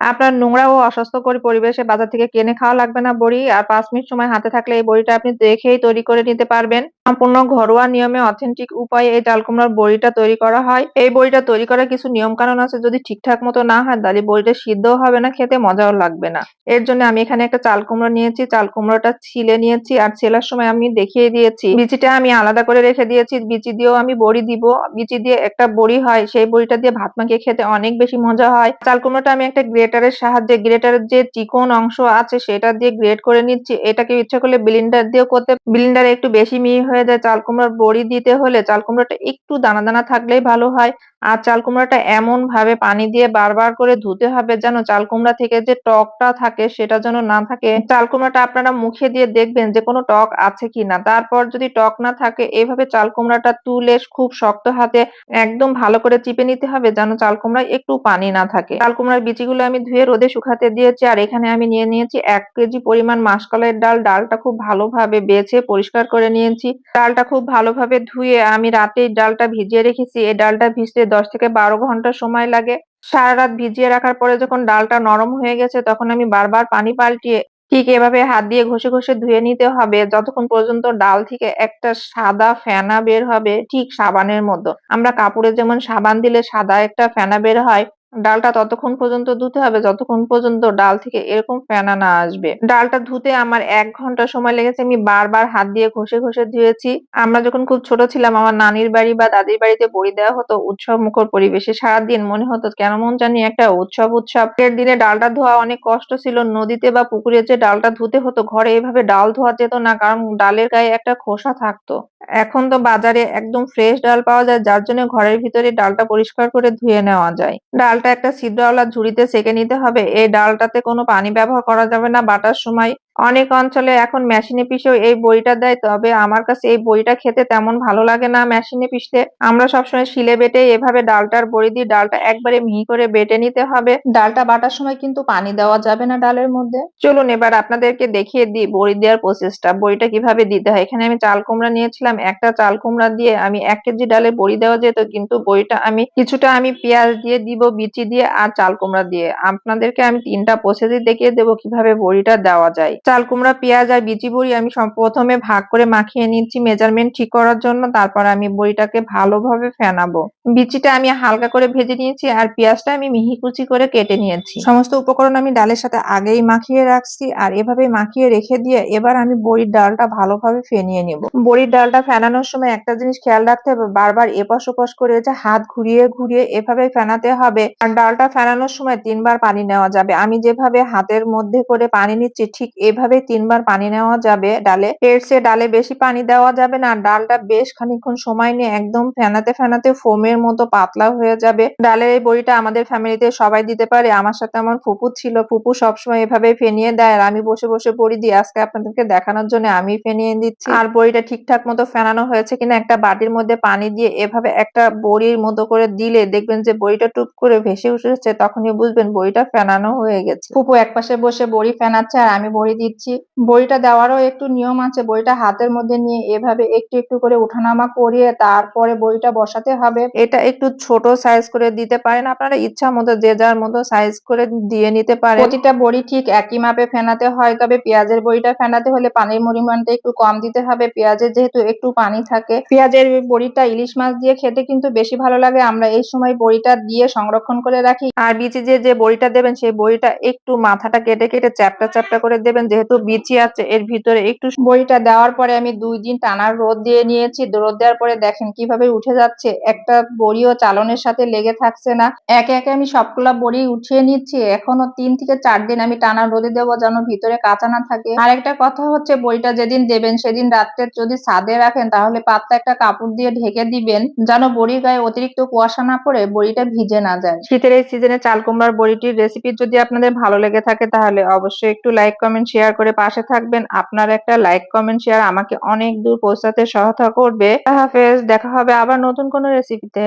আপনার নোংরা ও অস্বাস্থ্যকর পরিবেশে বাজার থেকে কিনে খাওয়া লাগবে না, বড়ি। আর পাঁচ মিনিট সময় হাতে থাকলে এই বড়িটা আপনি দেখেই তৈরি করে নিতে পারবেন। সম্পূর্ণ ঘরোয়া নিয়মে অথেন্টিক উপায়ে এই চাল কুমড়ার বড়িটা তৈরি করা হয়। এই বড়িটা তৈরি করার কিছু নিয়ম কানুন আছে। যদি ঠিকঠাক মতো না হয়, তাহলে বড়িটা সিদ্ধও হবে না, খেতে মজাও লাগবে না। এর জন্য আমি এখানে একটা চাল কুমড়া নিয়েছি। চাল কুমড়োটা ছিলে নিয়েছি আর ছেলার সময় আমি দেখিয়ে দিয়েছি। বিচিটা আমি আলাদা করে রেখে দিয়েছি। বিচি দিয়েও আমি বড়ি দিব। বিচি দিয়ে একটা বড়ি হয়, সেই বড়িটা দিয়ে ভাত মাখিয়ে খেতে অনেক বেশি মজা হয়। চাল কুমড়োটা আমি একটা গ্রেটারের সাহায্যে, গ্রেটারের যে চিকন অংশ আছে, সেটা দিয়ে গ্রেট করে নিচ্ছি। এটাকে ইচ্ছা করলে ব্লিন্ডার দিয়েও করতে ব্লিন্ডারে একটু বেশি মিহি হয়ে যায়, চাল কুমড়ার বড়ি দিতে হলে চাল কুমড়াটা একটু দানা দানা থাকলেই ভালো হয়। আর চাল কুমড়াটা এমন ভাবে পানি দিয়ে বারবার করে ধুতে হবে যেন চাল কুমড়া থেকে যে টকটা থাকে সেটা যেন না থাকে। চাল কুমড়াটা আপনারা মুখে দিয়ে দেখবেন যে কোনো টক আছে কিনা। তারপর যদি টক না থাকে এইভাবে চাল কুমড়াটা তুলে খুব শক্ত হাতে একদম ভালো করে চিপে নিতে হবে যেন চাল কুমড়ায় একটু পানি না থাকে। চাল কুমড়ার বিচিগুলো আমি ধুয়ে রোদে শুকাতে দিয়েছি আর এখানে আমি নিয়ে নিয়েছি এক কেজি পরিমাণ মাসকলাইয়ের ডাল। ডালটা খুব ভালোভাবে বেছে পরিষ্কার করে নিয়েছি। ডালটা খুব ভালোভাবে ধুয়ে আমি রাতে ডালটা ভিজিয়ে রেখেছি। এই ডালটা ভিজতে দশ থেকে বারো ঘণ্টা সময় লাগে। সারা রাত ভিজিয়ে রাখার পরে যখন ডালটা নরম হয়ে গেছে, তখন আমি বারবার পানি পাল্টিয়ে ঠিক এভাবে হাত দিয়ে ঘষে ঘষে ধুয়ে নিতে হবে। যতক্ষণ পর্যন্ত ডাল থেকে একটা সাদা ফেনা বের হবে ঠিক সাবানের মতো। আমরা কাপড়ে যেমন সাবান দিলে সাদা একটা ফেনা বের হয় ডালটা ততক্ষণ পর্যন্ত ধুতে হবে, যতক্ষণ পর্যন্ত ডাল থেকে এরকম ফেনা না আসবে। ডালটা ধুতে আমার এক ঘণ্টা সময় লেগেছে, আমি বারবার হাত দিয়ে ঘষে ঘষে ধুয়েছি। আমরা যখন খুব ছোট ছিলাম, আমার নানির বাড়ি বা দাদির বাড়িতে বড়ি দেওয়া হতো উৎসব মুখর পরিবেশে। সারাদিন মনে হতো কেন মন জানি একটা উৎসব উৎসব। এর দিনে ডালটা ধোয়া অনেক কষ্ট ছিল, নদীতে বা পুকুরে যে ডালটা ধুতে হতো, ঘরে এভাবে ডাল ধোয়া যেত না, কারণ ডালের গায়ে একটা খোসা থাকতো। এখন তো বাজারে একদম ফ্রেশ ডাল পাওয়া যায়, যার জন্য ঘরের ভিতরে ডালটা পরিষ্কার করে ধুয়ে নেওয়া যায়। ডালটা একটা ছিদ্রওয়ালা ঝুড়িতে সেঁকে নিতে হবে। এই ডালটাতে কোনো পানি ব্যবহার করা যাবে না। বাটার সময় অনেক অঞ্চলে এখন মেশিনে পিষেও এই বড়িটা দেয় তবে আমার কাছে এই বড়িটা খেতে তেমন ভালো লাগে না মেশিনে পিষতে। আমরা সবসময় শিলে বেটে এভাবে ডালটার বড়ি দিয়ে ডালটা একবারে মিহি করে বেটে নিতে হবে। ডালটা বাটার সময় কিন্তু পানি দেওয়া যাবে না ডালের মধ্যে। চলুন এবার আপনাদেরকে দেখিয়ে দিই বড়ি দেওয়ার প্রসেসটা বড়িটা কীভাবে দিতে হয়? এখানে আমি চাল কুমড়া নিয়েছিলাম। একটা চাল কুমড়া দিয়ে আমি এক কেজি ডালে বড়ি দেওয়া যেত কিন্তু বড়িটা আমি কিছুটা আমি পেঁয়াজ দিয়ে দিব বিচি দিয়ে আর চাল কুমড়া দিয়ে। আপনাদেরকে আমি তিনটা প্রসেসই দেখিয়ে দেবো কীভাবে বড়িটা দেওয়া যায়। চাল, কুমড়া, পেঁয়াজ আর বিচি বড়ি আমি প্রথমে ভাগ করে মাখিয়ে নিচ্ছি মেজারমেন্ট ঠিক করার জন্য। তারপর আমি বড়িটাকে ভালোভাবে ফেনাবো। বিচিটা আমি হালকা করে ভেজে নিয়েছি আর পেঁয়াজটা আমি মিহি কুচি করে কেটে নিয়েছি। সমস্ত উপকরণ আমি ডালের সাথে আগেই মাখিয়ে রাখছি আর এভাবে মাখিয়ে রেখে দিয়ে এবার আমি বড়ির ডালটা ভালোভাবে ফেনিয়ে নিব। বড়ির ডালটা ফেনানোর সময় একটা জিনিস খেয়াল রাখতে হবে, বারবার এপাশ ওপাশ করে যে হাত ঘুরিয়ে ঘুরিয়ে এভাবে ফেনাতে হবে। আর ডালটা ফেনানোর সময় তিনবার পানি নেওয়া যাবে। আমি যেভাবে হাতের মধ্যে করে পানি নিচ্ছি ঠিক এভাবে তিনবার পানি নেওয়া যাবে ডালে। এর চেয়ে ডালে বেশি পানি দেওয়া যাবে না। ডালটা বেশ খানিক্ষণ সময় নিয়ে একদম ফেনাতে ফেনাতে ফোমের মতো পাতলা হয়ে যাবে। ডালের এই বড়িটা আমাদের ফ্যামিলিতে সবাই দিতে পারে। আমার সাথে আমার ফুপু ছিল। ফুপু সবসময় এভাবে ফেনিয়ে দেয় আর আমি বসে বসে বড়ি দিই আজকে আপনাদেরকে দেখানোর জন্য আমি ফেনিয়ে দিচ্ছি। আর বড়িটা ঠিকঠাক মতো ফেনানো হয়েছে কিনা একটা বাটির মধ্যে পানি দিয়ে এভাবে একটা বড়ির মতো করে দিলে দেখবেন যে বড়িটা টুপ করে ভেসে উঠেছে, তখনই বুঝবেন বড়িটা ফেনানো হয়ে গেছে। ফুপু একপাশে বসে বড়ি ফেনাচ্ছে আর আমি বড়ি দিচ্ছি। বড়িটা দেওয়ারও একটু নিয়ম আছে। বড়িটা হাতের মধ্যে নিয়ে এভাবে একটু একটু করে উঠানামা করিয়ে তারপরে বড়িটা বসাতে হবে। এটা একটু ছোট সাইজ করে দিতে পারেন। আপনারা ইচ্ছা মতো যে যার মতো সাইজ করে দিয়ে নিতে পারেন। প্রতিটা বড়ি ঠিক একই মাপে ফেনাতে হয়, তবে পেঁয়াজের বড়িটা ফেনাতে হলে পানির পরিমাণটা একটু কম দিতে হবে। পেঁয়াজের যেহেতু একটু পানি থাকে, পেঁয়াজের বড়িটা ইলিশ মাছ দিয়ে খেতে কিন্তু বেশি ভালো লাগে। আমরা এই সময় বড়িটা দিয়ে সংরক্ষণ করে রাখি। আর বিচি যে যে বড়িটা দেবেন, সেই বড়িটা একটু মাথাটা কেটে কেটে চ্যাপটা চ্যাপটা করে দেবেন। যেহেতু বিচি আছে, এর ভিতরে একটু বড়িটা দেওয়ার পরে আমি দুই দিন টানার রোদ দিয়ে নিয়েছি। রোদ দেওয়ার পরে দেখেন কীভাবে উঠে যাচ্ছে। একটা বড়িও চালনের সাথে লেগে থাকছে না। একে একে আমি সবগুলা বড়ি উঠিয়ে নিচ্ছি। এখনও তিন থেকে চার দিন আমি টানা রোদে দেবো যেন ভিতরে কাঁচা না থাকে। আর একটা কথা হচ্ছে, বড়িটা যেদিন দেবেন সেদিন রাত্রে যদি ছাদে রাখেন, তাহলে পাতলা একটা কাপড় দিয়ে ঢেকে দিবেন, যেন বড়ির গায়ে অতিরিক্ত কুয়াশা না পড়ে, বড়িটা ভিজে না যায়। শীতের এই সিজনে চাল কুমড়ার বড়িটির রেসিপি যদি আপনাদের ভালো লেগে থাকে, তাহলে অবশ্যই একটু লাইক কমেন্ট শেয়ার করে পাশে থাকবেন। আপনার একটা লাইক কমেন্ট শেয়ার আমাকে অনেক দূর পৌঁছাতে সহায়তা করবে। হাফেজ, দেখা হবে আবার নতুন কোনো রেসিপিতে